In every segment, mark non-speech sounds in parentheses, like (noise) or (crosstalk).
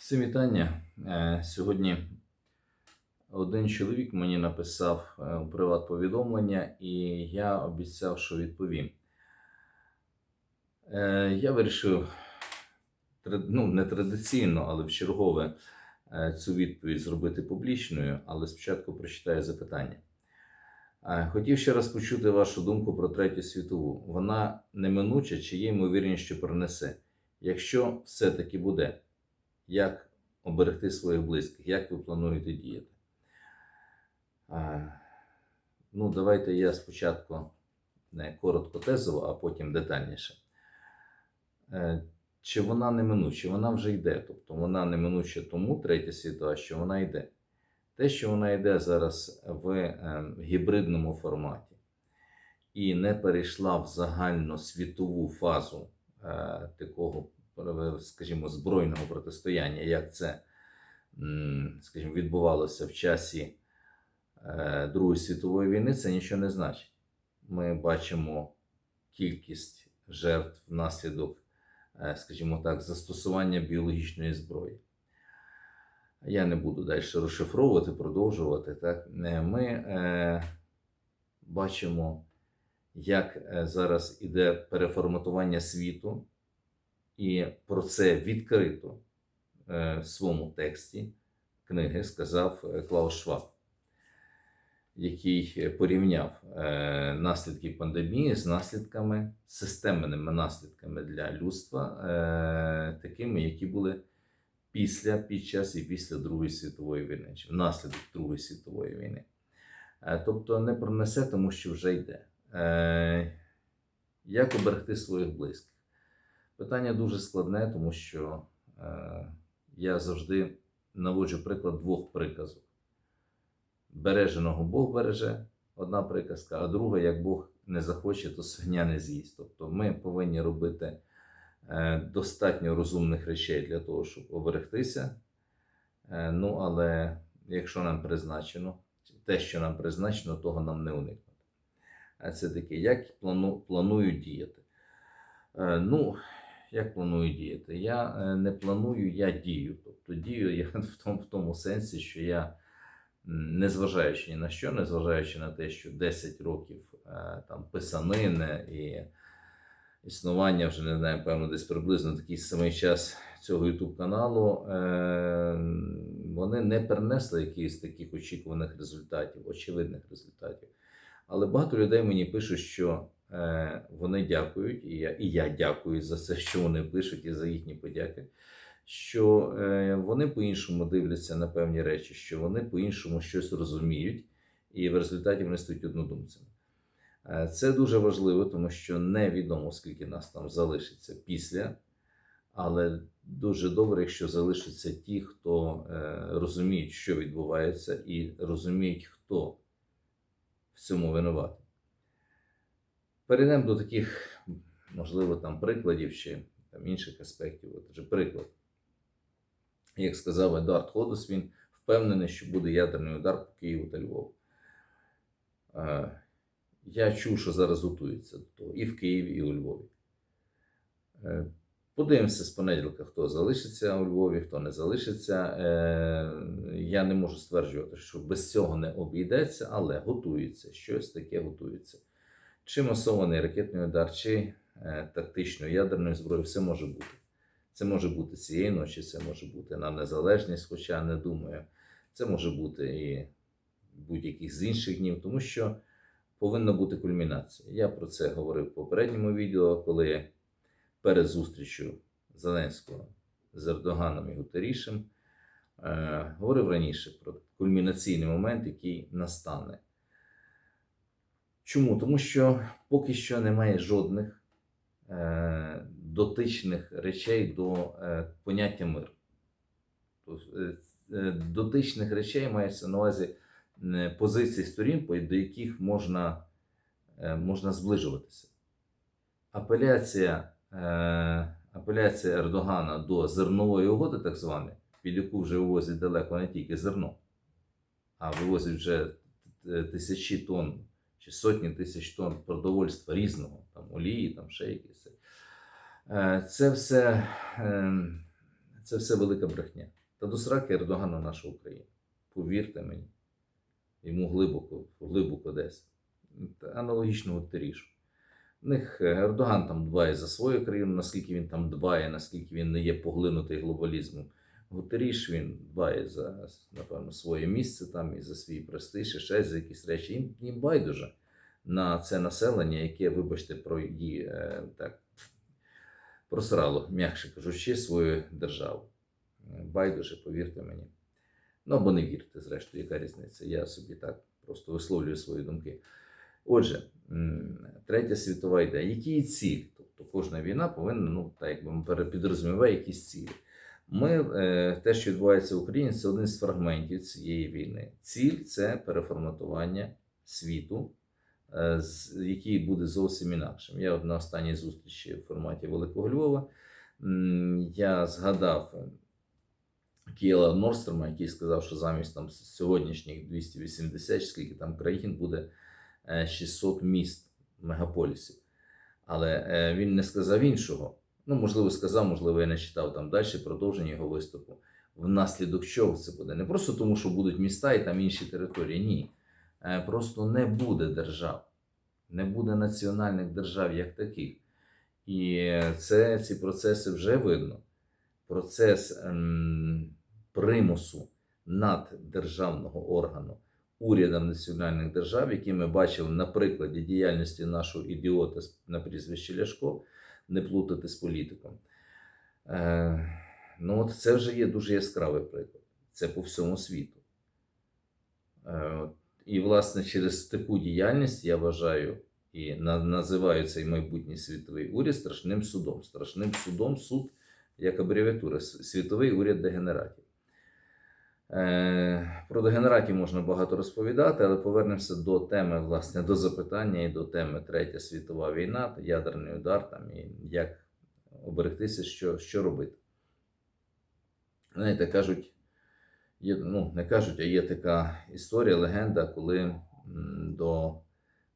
Всім вітання. Е, Сьогодні один чоловік мені написав е, у приват повідомлення, і я обіцяв, що відповім. Е, Я вирішив ну, не традиційно, але в чергове цю відповідь зробити публічною, але спочатку прочитаю запитання. Хотів ще раз почути вашу думку про третю світову. Вона неминуча чи є ймовірність, що принесе? Якщо все-таки буде, як оберегти своїх близьких, як ви плануєте діяти? Ну, давайте я спочатку не коротко тезово, а потім детальніше. Е, Чи вона неминуча? Вона вже йде. Тобто вона неминуча тому третя світова, що вона йде. Те, що вона йде зараз в е, гібридному форматі і не перейшла в загальносвітову фазу е, такого, скажімо, збройного протистояння, як це, скажімо, відбувалося в часі е, Другої світової війни, це нічого не значить. Ми бачимо кількість жертв внаслідок, е, скажімо так, застосування біологічної зброї. Я не буду далі розшифровувати, продовжувати. Так? Е, Ми е, бачимо, як зараз іде переформатування світу, і про це відкрито е, в своєму тексті книги сказав е, Клаус Шваб, який порівняв е, наслідки пандемії з наслідками, системними наслідками для людства, такими, які були після, під час і після Другої світової війни, чи внаслідок Другої світової війни. Тобто не пронесе, тому що вже йде. Як оберегти своїх близьких? Питання дуже складне, тому що е, я завжди наводжу приклад двох приказок. Береженого Бог береже, одна приказка, а друга, як Бог не захоче, то свиня не з'їсть. Тобто ми повинні робити е, достатньо розумних речей для того, щоб оберегтися. Е, Ну, але якщо нам призначено, те, що нам призначено, того нам не уникнути. А це таке, як плану, планую діяти? Е, Ну, як планую діяти? Я е, не планую, я дію. Тобто дію я (laughs) в тому, в тому сенсі, що я, незважаючи ні на що, незважаючи на те, що 10 років е, там писанини і існування вже не знаю, певно, десь приблизно такий самий час цього YouTube каналу, е, вони не перенесли якихось таких очікуваних результатів, очевидних результатів. Але багато людей мені пишуть, що вони дякують, і я, і я дякую за це, що вони пишуть, і за їхні подяки. Що е, вони по-іншому дивляться на певні речі, що вони по-іншому щось розуміють, і в результаті вони стають однодумцями. Е, Це дуже важливо, тому що невідомо, скільки нас там залишиться після, але дуже добре, якщо залишаться ті, хто е, розуміють, що відбувається, і розуміють, хто в цьому винуватий. Перейдемо до таких, можливо, там прикладів чи там інших аспектів. От же приклад. Як сказав Едуард Ходос, він впевнений, що буде ядерний удар по Києву та Львову. Е, Я чув, що зараз готується до того і в Києві, і у Львові. Е, Подивимося з понеділка, хто залишиться у Львові, хто не залишиться. Е, Я не можу стверджувати, що без цього не обійдеться, але готується, щось таке готується. Чи масований ракетний удар, чи е, тактичною ядерною зброєю, все може бути. Це може бути цієї ночі, це може бути на незалежність, хоча не думаю. Це може бути і будь-яких з інших днів, тому що повинна бути кульмінація. Я про це говорив в попередньому відео, коли перед зустрічю Зеленського з Ердоганом і Гутерішем е, говорив раніше про кульмінаційний момент, який настане. Чому? Тому що поки що немає жодних е, дотичних речей до е, поняття мир. Тобто, е, е, дотичних речей мається на увазі е, позицій сторін, до яких можна, е, можна зближуватися. Апеляція, е, апеляція Ердогана до зернової угоди, так званої, під яку вже вивозять далеко не тільки зерно, а вивозять вже е, тисячі тонн чи сотні тисяч тонн продовольства різного, там олії, там ще якісь. Е, Це все, е, Це все велика брехня. Та до сраки Ердогана наша Україна. Повірте мені, йому глибоко, глибоко десь. Та Аналогічного тирішу. В них Ердоган там дбає за свою країну, наскільки він там дбає, наскільки він не є поглинутий глобалізмом. Гутеріш він дбає за, напевно, своє місце там і за свій престиж, і ще за якісь речі. Їм, їм байдуже на це населення, яке, вибачте, про її е, так просрало, м'якше кажучи, свою державу. Байдуже, повірте мені. Ну або не вірте, зрештою, яка різниця. Я собі так просто висловлюю свої думки. Отже, третя світова йде. Які цілі? Тобто кожна війна повинна, ну, так якби підрозуміває якісь цілі. Ми, е, те, що відбувається в Україні, це один з фрагментів цієї війни. Ціль це переформатування світу, е, який буде зовсім інакшим. Я на останній зустрічі в форматі Великого Львова я згадав е, Кіела Норстрема, який сказав, що замість там сьогоднішніх 280, чи скільки там країн буде е, 600 міст, мегаполісів. Але е, він не сказав іншого. Ну, можливо, сказав, можливо, я не читав там далі продовження його виступу. Внаслідок чого це буде? Не просто тому, що будуть міста і там інші території. Ні. Е, Просто не буде держав, не буде національних держав як таких. І це, ці процеси вже видно. Процес ем, примусу наддержавного органу урядом національних держав, які ми бачили на прикладі діяльності нашого ідіота на прізвище Ляшко, не плутати з політиком. Е, ну, от це вже є дуже яскравий приклад. Це по всьому світу. Е, і, власне, через таку діяльність я вважаю і на, називаю цей майбутній світовий уряд страшним судом. Страшним судом суд як абревіатура Світовий уряд дегенератів. Е, Про дегенератів можна багато розповідати, але повернемося до теми, власне, до запитання і до теми Третя світова війна, ядерний удар там, і як оберегтися, що, що робити. Знаєте, кажуть, є, ну, не кажуть, а є така історія, легенда, коли до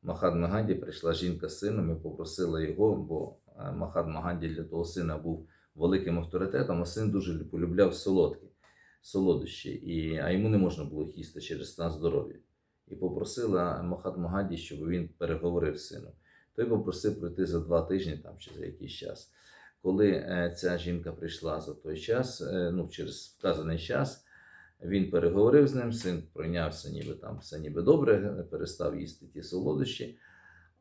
Махатми Ганді прийшла жінка з сином і попросила його, бо е, Махатма Ганді для того сина був великим авторитетом, а син дуже полюбляв солодкі, солодощі, і, а йому не можна було їсти через стан здоров'я. І попросила Махатма Ганді, щоб він переговорив з сином. Той попросив прийти за два тижні там, чи за якийсь час. Коли е, ця жінка прийшла за той час, е, ну, через вказаний час, він переговорив з ним, син пройнявся, ніби там все ніби добре, перестав їсти ті солодощі.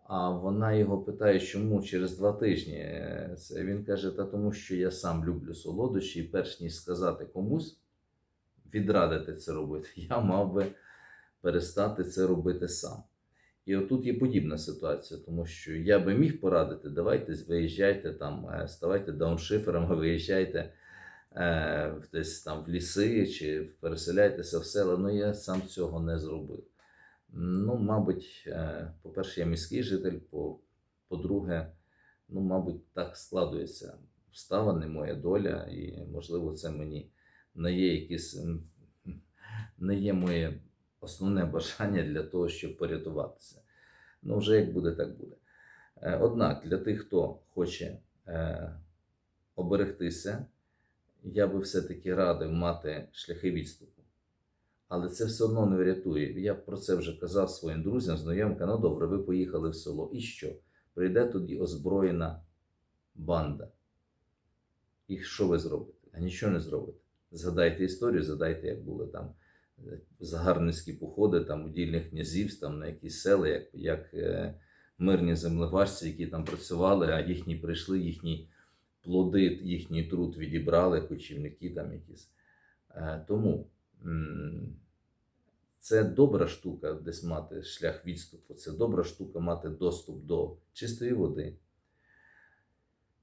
А вона його питає, чому через два тижні. Е, він каже: та тому, що я сам люблю солодощі, і перш ніж сказати комусь, відрадити це робити, (laughs) я мав би перестати це робити сам. І отут є подібна ситуація, тому що я би міг порадити, давайте виїжджайте там, е, ставайте дауншиферами, (laughs) виїжджайте е, десь там в ліси чи переселяйтеся в села. Ну я сам цього не зробив. Ну, мабуть, е, по-перше, я міський житель, по- по-друге, ну, мабуть, так складується обставини, моя доля, і, можливо, це мені не є якісь, (laughs) не є моє основне (laughs) бажання для того, щоб порятуватися. Ну, вже як буде, так буде. Е, Однак, для тих, хто хоче е, оберегтися, я би все-таки радив мати шляхи відступу. Але це все одно не врятує. Я про це вже казав своїм друзям, знайомим. Ну добре, ви поїхали в село. І що? Прийде тоді озброєна банда. І що ви зробите? А нічого не зробите. Згадайте історію, згадайте, як були там е, загарбницькі походи там удільних князівств, там на якісь села, як, як е, мирні землеважці, які там працювали, а їхні прийшли, їхні плоди, їхній труд відібрали, кочівники там якісь. Е, тому це добра штука десь мати шлях відступу. Це добра штука мати доступ до чистої води,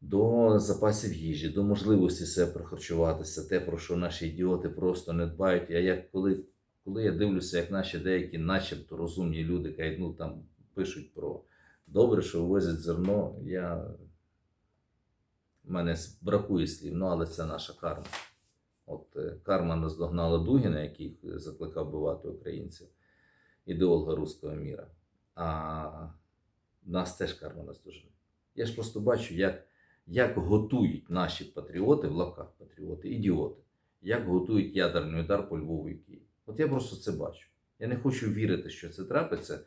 до запасів їжі, до можливості себе прохарчуватися, те, про що наші ідіоти просто не дбають. А як коли, коли я дивлюся, як наші деякі, начебто розумні люди, кажуть, ну там пишуть про добре, що вивозять зерно, я в мене бракує слів, ну але це наша карма. От е, карма наздогнала Дугіна, який закликав вбивати українців, ідеолога руського міра. А нас теж карма наздожене. Я ж просто бачу, як як готують наші патріоти, в лапках патріоти, ідіоти, як готують ядерний удар по Львову і Києву. От я просто це бачу. Я не хочу вірити, що це трапиться,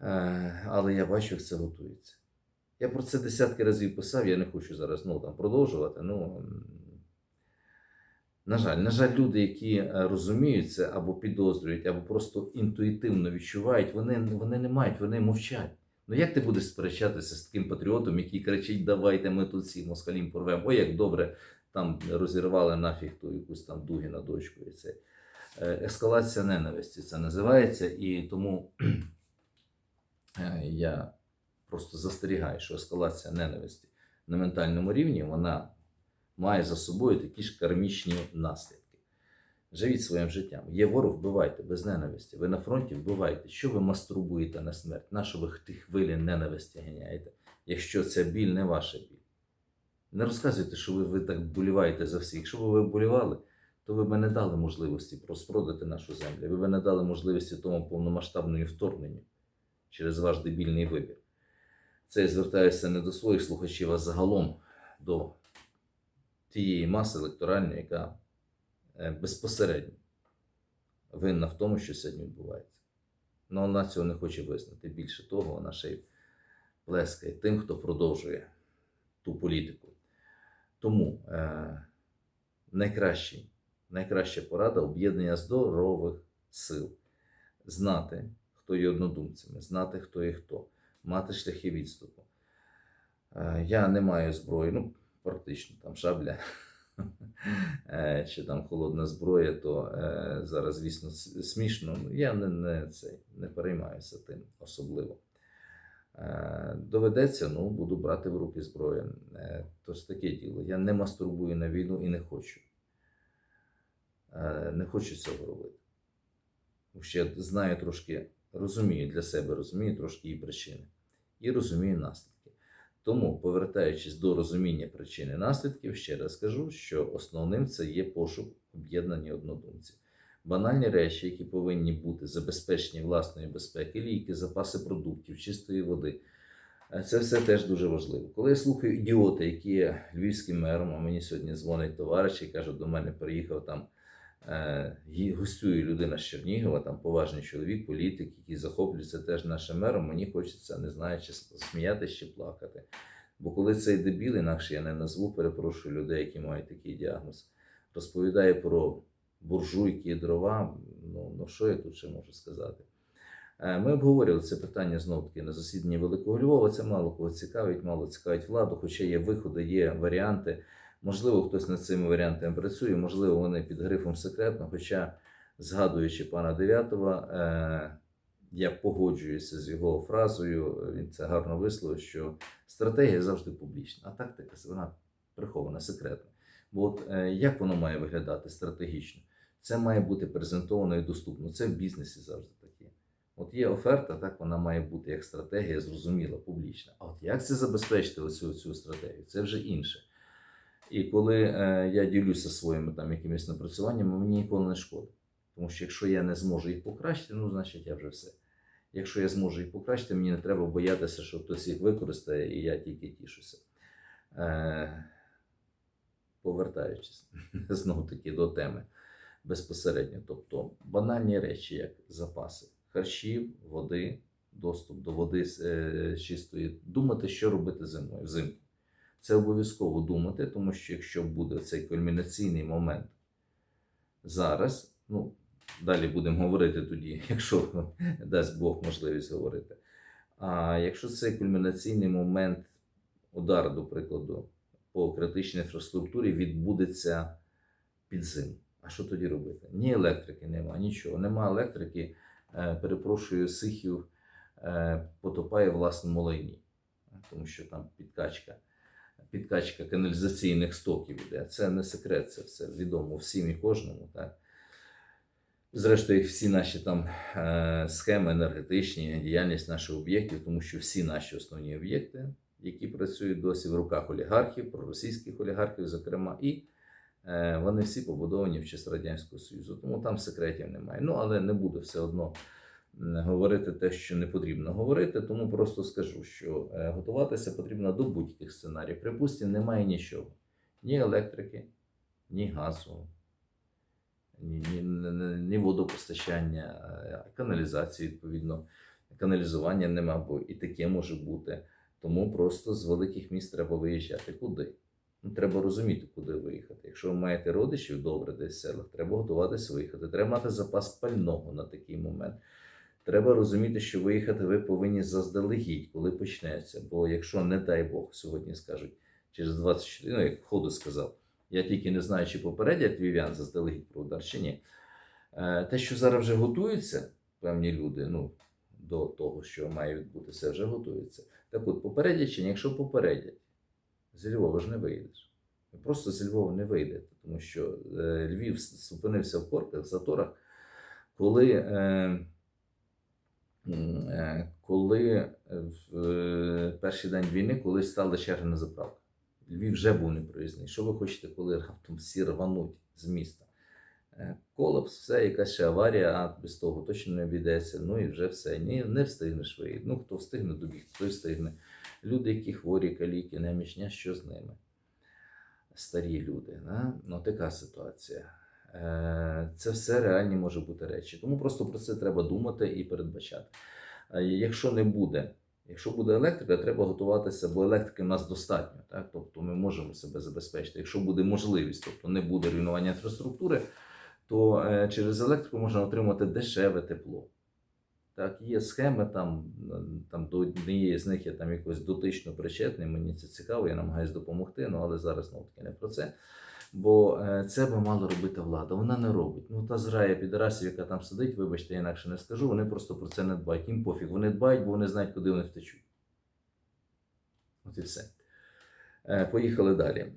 е, але я бачу, як це готується. Я про це десятки разів писав, я не хочу зараз ну, там, продовжувати. Ну, на жаль, на жаль, люди, які е, розуміють це або підозрюють, або просто інтуїтивно відчувають, вони, вони не мають, вони мовчать. Ну як ти будеш сперечатися з таким патріотом, який кричить, давайте ми тут всі москалім порвемо. Ой, як добре там розірвали нафіг ту якусь там Дугіна дочку. І це. Е, Ескалація ненависті це називається, і тому (clears throat) е, я просто застерігаю, що ескалація ненависті на ментальному рівні вона має за собою такі ж кармічні наслідки. Живіть своїм життям. Є ворог, вбивайте без ненависті. Ви на фронті вбивайте. Що ви мастурбуєте на смерть? На що ви ті хвилі ненависті ганяєте, якщо ця біль не ваша біль? Не розказуйте, що ви, ви так боліваєте за всіх. Якщо б ви вболівали, то ви б не дали можливості розпродати нашу землю. Ви б не дали можливості тому повномасштабному вторгненню через ваш дебільний вибір. Це я звертаюся не до своїх слухачів, а загалом до тієї маси електоральної, яка безпосередньо винна в тому, що сьогодні відбувається. Ну, вона цього не хоче визнати. Більше того, вона ще й плескає тим, хто продовжує ту політику. Тому е, найкращий, найкраща порада об'єднання здорових сил. Знати, хто є однодумцями, знати, хто є хто, мати шляхи відступу. Е, я не маю зброї, ну, практично там шабля е, чи там холодна зброя, то е, зараз, звісно, смішно. Ну, Я не, не, цей, не переймаюся тим особливо. Е, Доведеться, ну, буду брати в руки зброю. Е, Тож таке діло. Я не мастурбую на війну і не хочу. Е, Не хочу цього робити. Я знаю трошки, розумію для себе, розумію трошки її причини. І розумію наслідки. Тому, повертаючись до розуміння причин і наслідків, ще раз скажу, що основним це є пошук об'єднання однодумців. Банальні речі, які повинні бути забезпечені власної безпеки, ліки, запаси продуктів, чистої води. Е, Це все теж дуже важливо. Коли я слухаю ідіота, які є львівським мером, а мені сьогодні дзвонить товариш і каже, до мене приїхав там гостює людина з Чернігова, там поважний чоловік, політик, який захоплюється теж нашим мером, мені хочеться, не знаю, чи сміятися, чи плакати. Бо коли цей дебіл, інакше я не назву, перепрошую людей, які мають такий діагноз, розповідає про буржуйки дрова, ну, ну що я тут ще можу сказати? Е, Ми обговорювали це питання знов таки на засіданні Великого Львова. Це мало кого цікавить, мало цікавить владу, хоча є виходи, є варіанти. Можливо, хтось над цими варіантами працює, можливо, вони під грифом секретно. Хоча, згадуючи пана Дев'ятова, е, я погоджуюся з його фразою, він це гарно висловив, що стратегія завжди публічна, а тактика вона прихована, секретна. Бо от е, як воно має виглядати стратегічно? Це має бути презентовано і доступно. Це в бізнесі завжди таке. От є оферта, так вона має бути як стратегія, зрозуміла, публічна. А от як це забезпечити оцю, цю стратегію? Це вже інше. І коли е, я ділюся своїми там якимись напрацюваннями, мені ніколи не шкода. Тому що якщо я не зможу їх покращити, ну значить я вже все. Якщо я зможу їх покращити, мені не треба боятися, що хтось їх використає, і я тільки тішуся. Е, повертаючись (laughs) знову таки до теми безпосередньо. Тобто банальні речі, як запаси харчів, води, доступ до води е, чистої, думати, що робити зимою, взимку. Це обов'язково думати, тому що якщо буде цей кульмінаційний момент зараз, ну, далі будемо говорити тоді, (laughs) якщо дасть Бог можливість говорити. А якщо цей кульмінаційний момент удару, до прикладу, по критичній інфраструктурі відбудеться під зиму. А що тоді робити? Ні електрики нема, нічого. Нема електрики, е, перепрошую, Сихів е, потопає в власному лайні, тому що там підкачка, підкачка каналізаційних стоків іде. Це не секрет, це все відомо всім і кожному. Так? Зрештою, всі наші там е, схеми енергетичні, діяльність наших об'єктів, тому що всі наші основні об'єкти, які працюють досі в руках олігархів, проросійських олігархів, зокрема, і е, вони всі побудовані в часи Радянського Союзу. Тому там секретів немає. Ну, але не буду все одно говорити те, що не потрібно говорити, тому просто скажу, що е, готуватися потрібно до будь-яких сценаріїв. Припустимо, немає нічого: ні електрики, ні газу, ні, ні, ні, водопостачання, е, каналізації, відповідно, каналізування нема, бо і таке може бути. Тому просто з великих міст треба виїжджати. Куди? Ну, треба розуміти, куди виїхати. Якщо ви маєте родичів добре десь в селах, треба готуватися виїхати. Треба мати запас пального на такий момент. Треба розуміти, що виїхати ви повинні заздалегідь, коли почнеться. Бо якщо, не дай Бог, сьогодні скажуть через 24, ну як входу сказав, я тільки не знаю, чи попередять львів'ян заздалегідь про удар чи ні. Е, Те, що зараз вже готуються певні люди, ну до того, що має відбутися, вже готуються. Так от, попередять чи ні? Якщо попередять, зі Львова ж не вийдеш. Просто зі Львова не вийдете, тому що е, Львів зупинився в портах, в заторах, коли, е, коли в е, перший день війни, коли стали черги на заправку. Львів вже був непроїзний. Що ви хочете, коли раптом всі рвануть з міста? Е, Колапс, все, якась ще аварія, а без того точно не обійдеться. Ну і вже все. Ні, не встигнеш виїхати. Ну, хто встигне добігти, той встигне. Люди, які хворі, каліки, немічня, що з ними? Старі люди. Да? Ну, така ситуація. Е, Це все реальні може бути речі. Тому просто про це треба думати і передбачати. Е, Якщо не буде, якщо буде електрика, треба готуватися, бо електрики в нас достатньо. Так? Тобто ми можемо себе забезпечити. Якщо буде можливість, тобто не буде руйнування інфраструктури, то е, через електрику можна отримати дешеве тепло. Так, є схеми там, там до однієї з них я там якось дотично причетний, мені це цікаво, я намагаюся допомогти, ну але зараз знову таки не про це. Бо е, це би мала робити влада. Вона не робить. Ну та зграя підарасів, яка там сидить, вибачте, я інакше не скажу, вони просто про це не дбають. Їм пофіг. Вони дбають, бо вони знають, куди вони втечуть. От і все. Е, Поїхали далі.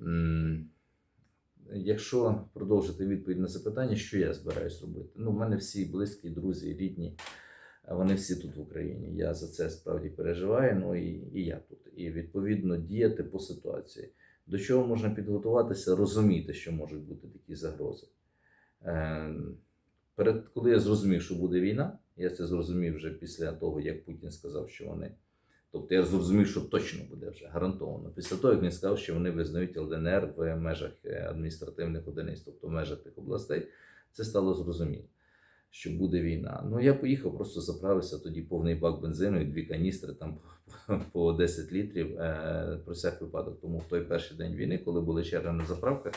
Якщо продовжити відповідь на запитання, що я збираюсь робити? Ну, в мене всі близькі, друзі, рідні, вони всі тут в Україні. Я за це справді переживаю, ну і, і я тут. І відповідно діяти по ситуації. До чого можна підготуватися, розуміти, що можуть бути такі загрози. Е, перед, коли я зрозумів, що буде війна, я це зрозумів вже після того, як Путін сказав, що вони. Тобто я зрозумів, що точно буде вже гарантовано. Після того, як він сказав, що вони визнають ЛДНР в межах е, адміністративних одиниць, тобто в межах тих областей, це стало зрозуміло, що буде війна. Ну я поїхав, просто заправився тоді повний бак бензину і дві каністри там (laughs) по 10 літрів е, про всяк випадок. Тому в той перший день війни, коли були черги на заправках,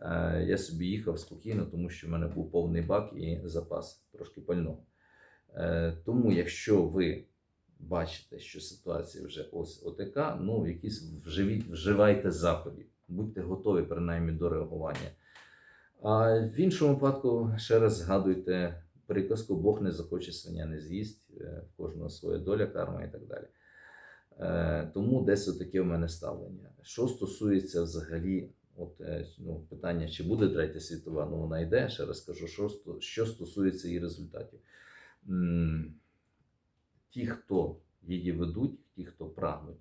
е, я собі їхав спокійно, тому що в мене був повний бак і запас трошки пального. Е, Тому, якщо ви бачите, що ситуація вже ось отака, ну якісь вживіть, вживайте заходів, будьте готові принаймні до реагування. А в іншому випадку ще раз згадуйте приказку Бог не захоче свиня не з'їсть, е, в кожного своя доля, карма і так далі. Е, Тому десь отаке в мене ставлення. Що стосується взагалі, от, е, ну, питання, чи буде третя світова, ну вона йде, ще раз кажу, що, що стосується її результатів. Ті, хто її ведуть, ті, хто прагнуть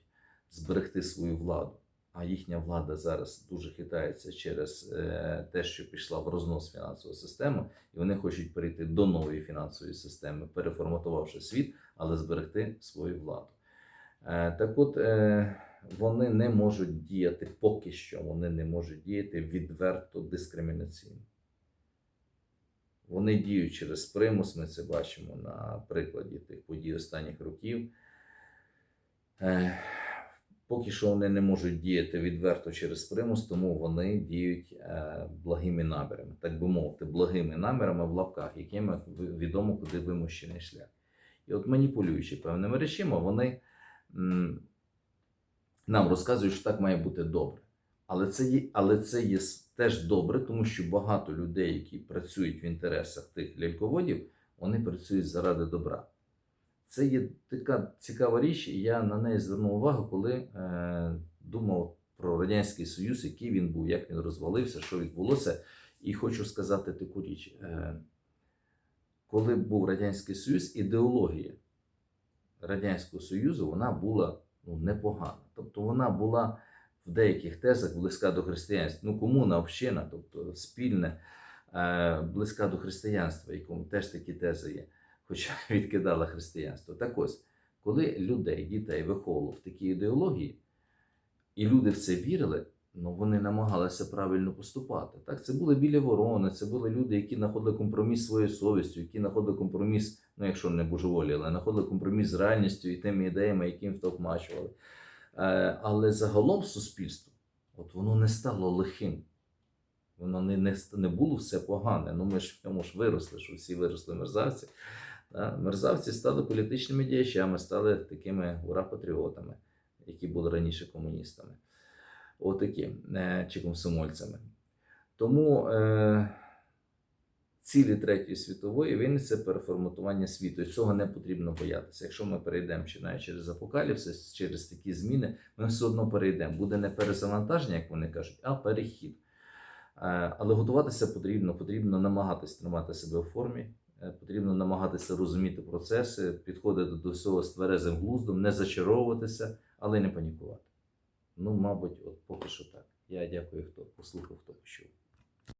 зберегти свою владу, а їхня влада зараз дуже хитається через е, те, що пішла в рознос фінансова система, і вони хочуть перейти до нової фінансової системи, переформатувавши світ, але зберегти свою владу. Е, так от е, вони не можуть діяти поки що, вони не можуть діяти відверто дискримінаційно. Вони діють через примус, ми це бачимо на прикладі тих подій останніх років. Поки що вони не можуть діяти відверто через примус, тому вони діють е, благими намірами, так би мовити, благими намірами в лапках, якими відомо, куди вимущений шлях. І от маніпулюючи певними речами, вони нам розказують, що так має бути добре. Але це є, але це є теж добре, тому що багато людей, які працюють в інтересах тих ляльководів, вони працюють заради добра. Це є така цікава річ, і я на неї звернув увагу, коли е, думав про Радянський Союз, який він був, як він розвалився, що відбулося. І хочу сказати таку річ. Е, коли був Радянський Союз, ідеологія Радянського Союзу вона була ну, непогана. Тобто вона була в деяких тезах близька до християнства. Ну, комуна, община, тобто спільне, е, близька до християнства, якому теж такі тези є. Хоча (laughs) відкидала християнство. Так ось, коли людей, дітей виховували в такій ідеології, і люди в це вірили, ну вони намагалися правильно поступати. Так, це були білі ворони, це були люди, які знаходили компроміс своєю совістю, які знаходили компроміс, ну якщо не божеволі, але знаходили компроміс з реальністю і тими ідеями, які їм втовмачували. Е, Але загалом суспільство, от воно не стало лихим. Воно не, не, не було все погане. Ну ми ж в цьому ж виросли, що всі виросли мерзавці. Мерзавці стали політичними діячами, стали такими ура-патріотами, які були раніше комуністами. Отакі, е, чи комсомольцями. Тому е, цілі Третьої світової війни це переформатування світу. І цього не потрібно боятися. Якщо ми перейдемо чи навіть через апокаліпсис, через такі зміни, ми все одно перейдемо. Буде не перезавантаження, як вони кажуть, а перехід. Е, Але готуватися потрібно, потрібно намагатися тримати себе в формі, потрібно намагатися розуміти процеси, підходити до всього з тверезим глуздом, не зачаровуватися, але не панікувати. Ну, мабуть, от поки що так. Я дякую, хто послухав, хто почув.